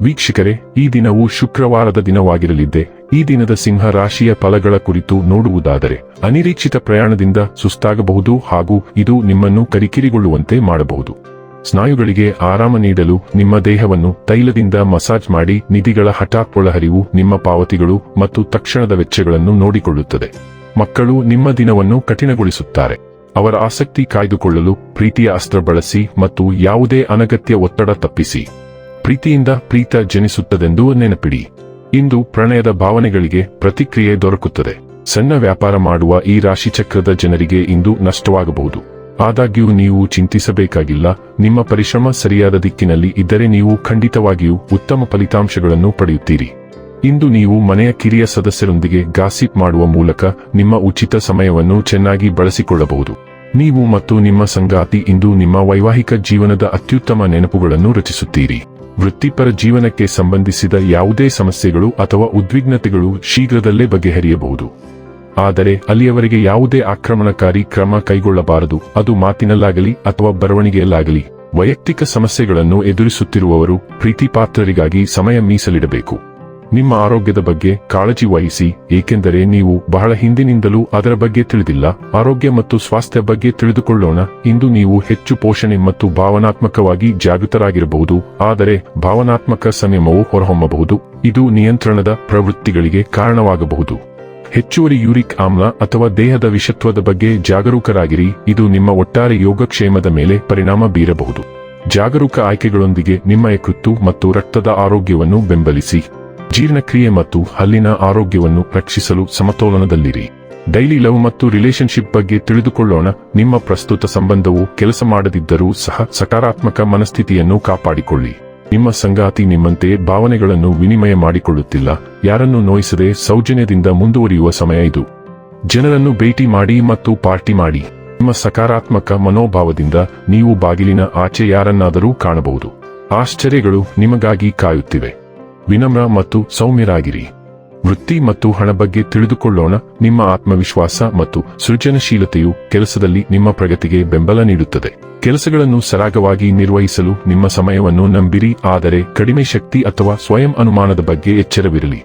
ವೀಕ್ಷಕರೇ, ಈ ದಿನವು ಶುಕ್ರವಾರದ ದಿನವಾಗಿರಲಿದ್ದೆ, ಈ ದಿನದ ಸಿಂಹ ರಾಶಿಯ ಫಲಗಳ ಕುರಿತು ನೋಡುವುದಾದರೆ, ಅನಿರೀಕ್ಷಿತ ಪ್ರಯಾಣದಿಂದ ಸುಸ್ತಾಗಬಹುದು ಹಾಗೂ ಇದು ನಿಮ್ಮನ್ನು ಕರಿಕಿರಿಗೊಳ್ಳುವಂತೆ ಮಾಡಬಹುದು. ಸ್ನಾಯುಗಳಿಗೆ ಆರಾಮ ನೀಡಲು ನಿಮ್ಮ ದೇಹವನ್ನು ತೈಲದಿಂದ ಮಸಾಜ್ ಮಾಡಿ ನಿಧಿಗಳ ಹಠಾತ್ ಒಳಹರಿವು ನಿಮ್ಮ ಪಾವತಿಗಳು ಮತ್ತು ತಕ್ಷಣದ ವೆಚ್ಚಗಳನ್ನು ನೋಡಿಕೊಳ್ಳುತ್ತದೆ. ಮಕ್ಕಳು ನಿಮ್ಮ ದಿನವನ್ನು ಕಠಿಣಗೊಳಿಸುತ್ತಾರೆ. ಅವರ ಆಸಕ್ತಿ ಕಾಯ್ದುಕೊಳ್ಳಲು ಪ್ರೀತಿಯ ಅಸ್ತ್ರ ಬಳಸಿ ಮತ್ತು ಯಾವುದೇ ಅನಗತ್ಯ ಒತ್ತಡ ತಪ್ಪಿಸಿ. ಪ್ರೀತಿಯಿಂದ ಪ್ರೀತ ಜನಿಸುತ್ತದೆಂದು ನೆನಪಿಡಿ. ಇಂದು ಪ್ರಣಯದ ಭಾವನೆಗಳಿಗೆ ಪ್ರತಿಕ್ರಿಯೆ ದೊರಕುತ್ತದೆ. ಸಣ್ಣ ವ್ಯಾಪಾರ ಮಾಡುವ ಈ ರಾಶಿಚಕ್ರದ ಜನರಿಗೆ ಇಂದು ನಷ್ಟವಾಗಬಹುದು. ಆದಾಗ್ಯೂ ನೀವು ಚಿಂತಿಸಬೇಕಾಗಿಲ್ಲ. ನಿಮ್ಮ ಪರಿಶ್ರಮ ಸರಿಯಾದ ದಿಕ್ಕಿನಲ್ಲಿ ಇದ್ದರೆ ನೀವು ಖಂಡಿತವಾಗಿಯೂ ಉತ್ತಮ ಫಲಿತಾಂಶಗಳನ್ನು ಪಡೆಯುತ್ತೀರಿ. ಇಂದು ನೀವು ಮನೆಯ ಕಿರಿಯ ಸದಸ್ಯರೊಂದಿಗೆ ಗಾಸಿಪ್ ಮಾಡುವ ಮೂಲಕ ನಿಮ್ಮ ಉಚಿತ ಸಮಯವನ್ನು ಚೆನ್ನಾಗಿ ಬಳಸಿಕೊಳ್ಳಬಹುದು. ನೀವು ಮತ್ತು ನಿಮ್ಮ ಸಂಗಾತಿ ಇಂದು ನಿಮ್ಮ ವೈವಾಹಿಕ ಜೀವನದ ಅತ್ಯುತ್ತಮ ನೆನಪುಗಳನ್ನು ರಚಿಸುತ್ತೀರಿ. ವೃತ್ತಿಪರ ಜೀವನಕ್ಕೆ ಸಂಬಂಧಿಸಿದ ಯಾವುದೇ ಸಮಸ್ಯೆಗಳು ಅಥವಾ ಉದ್ವಿಗ್ನತೆಗಳು ಶೀಘ್ರದಲ್ಲೇ ಬಗೆಹರಿಯಬಹುದು. ಆದರೆ ಅಲ್ಲಿಯವರೆಗೆ ಯಾವುದೇ ಆಕ್ರಮಣಕಾರಿ ಕ್ರಮ ಕೈಗೊಳ್ಳಬಾರದು. ಅದು ಮಾತಿನಲ್ಲಾಗಲಿ ಅಥವಾ ಬರವಣಿಗೆಯಲ್ಲಾಗಲಿ. ವೈಯಕ್ತಿಕ ಸಮಸ್ಯೆಗಳನ್ನು ಎದುರಿಸುತ್ತಿರುವವರು ಪ್ರೀತಿಪಾತ್ರರಿಗಾಗಿ ಸಮಯ ಮೀಸಲಿಡಬೇಕು. ನಿಮ್ಮ ಆರೋಗ್ಯದ ಬಗ್ಗೆ ಕಾಳಜಿ ವಹಿಸಿ, ಏಕೆಂದರೆ ನೀವು ಬಹಳ ಹಿಂದಿನಿಂದಲೂ ಅದರ ಬಗ್ಗೆ ತಿಳಿದಿಲ್ಲ. ಆರೋಗ್ಯ ಮತ್ತು ಸ್ವಾಸ್ಥ್ಯ ಬಗ್ಗೆ ತಿಳಿದುಕೊಳ್ಳೋಣ. ಇಂದು ನೀವು ಹೆಚ್ಚು ಪೋಷಣೆ ಮತ್ತು ಭಾವನಾತ್ಮಕವಾಗಿ ಜಾಗೃತರಾಗಿರಬಹುದು. ಆದರೆ ಭಾವನಾತ್ಮಕ ಸಂಯಮವು ಹೊರಹೊಮ್ಮಬಹುದು. ಇದು ನಿಯಂತ್ರಣದ ಪ್ರವೃತ್ತಿಗಳಿಗೆ ಕಾರಣವಾಗಬಹುದು. ಹೆಚ್ಚುವರಿ ಯೂರಿಕ್ ಆಮ್ಲ ಅಥವಾ ದೇಹದ ವಿಷತ್ವದ ಬಗ್ಗೆ ಜಾಗರೂಕರಾಗಿರಿ. ಇದು ನಿಮ್ಮ ಒಟ್ಟಾರೆ ಯೋಗಕ್ಷೇಮದ ಮೇಲೆ ಪರಿಣಾಮ ಬೀರಬಹುದು. ಜಾಗರೂಕ ಆಯ್ಕೆಗಳೊಂದಿಗೆ ನಿಮ್ಮ ಯಕೃತ್ತು ಮತ್ತು ರಕ್ತದ ಆರೋಗ್ಯವನ್ನು ಬೆಂಬಲಿಸಿ. ಜೀರ್ಣಕ್ರಿಯೆ ಮತ್ತು ಹಲ್ಲಿನ ಆರೋಗ್ಯವನ್ನು ರಕ್ಷಿಸಲು ಸಮತೋಲನದಲ್ಲಿರಿ. ಡೈಲಿ ಲವ್ ಮತ್ತು ರಿಲೇಶನ್ಶಿಪ್ ಬಗ್ಗೆ ತಿಳಿದುಕೊಳ್ಳೋಣ. ನಿಮ್ಮ ಪ್ರಸ್ತುತ ಸಂಬಂಧವು ಕೆಲಸ ಮಾಡದಿದ್ದರೂ ಸಹ ಸಕಾರಾತ್ಮಕ ಮನಸ್ಥಿತಿಯನ್ನು ಕಾಪಾಡಿಕೊಳ್ಳಿ. ನಿಮ್ಮ ಸಂಗಾತಿ ನಿಮ್ಮಂತೆ ಭಾವನೆಗಳನ್ನು ವಿನಿಮಯ ಮಾಡಿಕೊಳ್ಳುತ್ತಿಲ್ಲ. ಯಾರನ್ನು ನೋಯಿಸದೆ ಸೌಜನ್ಯದಿಂದ ಮುಂದುವರಿಯುವ ಸಮಯ ಇದು. ಜನರನ್ನು ಭೇಟಿ ಮಾಡಿ ಮತ್ತು ಪಾರ್ಟಿ ಮಾಡಿ. ನಿಮ್ಮ ಸಕಾರಾತ್ಮಕ ಮನೋಭಾವದಿಂದ ನೀವು ಬಾಗಿಲಿನ ಆಚೆ ಯಾರನ್ನಾದರೂ ಕಾಣಬಹುದು. ಆಶ್ಚರ್ಯಗಳು ನಿಮಗಾಗಿ ಕಾಯುತ್ತಿವೆ. ವಿನಮ್ರ ಮತ್ತು ಸೌಮ್ಯರಾಗಿರಿ. ವೃತ್ತಿ ಮತ್ತು ಹಣ ಬಗ್ಗೆ ತಿಳಿದುಕೊಳ್ಳೋಣ. ನಿಮ್ಮ ಆತ್ಮವಿಶ್ವಾಸ ಮತ್ತು ಸೃಜನಶೀಲತೆಯು ಕೆಲಸದಲ್ಲಿ ನಿಮ್ಮ ಪ್ರಗತಿಗೆ ಬೆಂಬಲ ನೀಡುತ್ತದೆ. ಕೆಲಸಗಳನ್ನು ಸರಾಗವಾಗಿ ನಿರ್ವಹಿಸಲು ನಿಮ್ಮ ಸಮಯವನ್ನು ನಂಬಿರಿ. ಆದರೆ ಕಡಿಮೆ ಶಕ್ತಿ ಅಥವಾ ಸ್ವಯಂ ಅನುಮಾನದ ಬಗ್ಗೆ ಎಚ್ಚರವಿರಲಿ.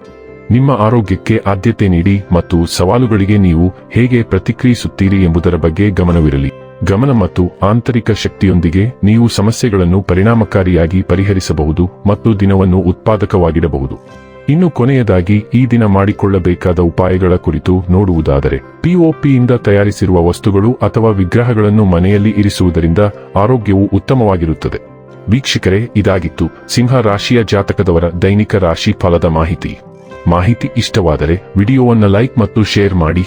ನಿಮ್ಮ ಆರೋಗ್ಯಕ್ಕೆ ಆದ್ಯತೆ ನೀಡಿ ಮತ್ತು ಸವಾಲುಗಳಿಗೆ ನೀವು ಹೇಗೆ ಪ್ರತಿಕ್ರಿಯಿಸುತ್ತೀರಿ ಎಂಬುದರ ಬಗ್ಗೆ ಗಮನವಿರಲಿ. ಗಮನ ಮತ್ತು ಆಂತರಿಕ ಶಕ್ತಿಯೊಂದಿಗೆ ನೀವು ಸಮಸ್ಯೆಗಳನ್ನು ಪರಿಣಾಮಕಾರಿಯಾಗಿ ಪರಿಹರಿಸಬಹುದು ಮತ್ತು ದಿನವನ್ನು ಉತ್ಪಾದಕವಾಗಿಡಬಹುದು. ಇನ್ನು ಕೊನೆಯದಾಗಿ, ಈ ದಿನ ಮಾಡಿಕೊಳ್ಳಬೇಕಾದ ಉಪಾಯಗಳ ಕುರಿತು ನೋಡುವುದಾದರೆ ಪಿಒಪಿಯಿಂದ ತಯಾರಿಸಿರುವ ವಸ್ತುಗಳು ಅಥವಾ ವಿಗ್ರಹಗಳನ್ನು ಮನೆಯಲ್ಲಿ ಇರಿಸುವುದರಿಂದ ಆರೋಗ್ಯವು ಉತ್ತಮವಾಗಿರುತ್ತದೆ. ವೀಕ್ಷಕರೇ, ಇದಾಗಿತ್ತು ಸಿಂಹ ರಾಶಿಯ ಜಾತಕದವರ ದೈನಿಕ ರಾಶಿ ಫಲದ ಮಾಹಿತಿ. ಮಾಹಿತಿ ಇಷ್ಟವಾದರೆ, ವಿಡಿಯೋವನ್ನು ಲೈಕ್ ಮತ್ತು ಶೇರ್ ಮಾಡಿ.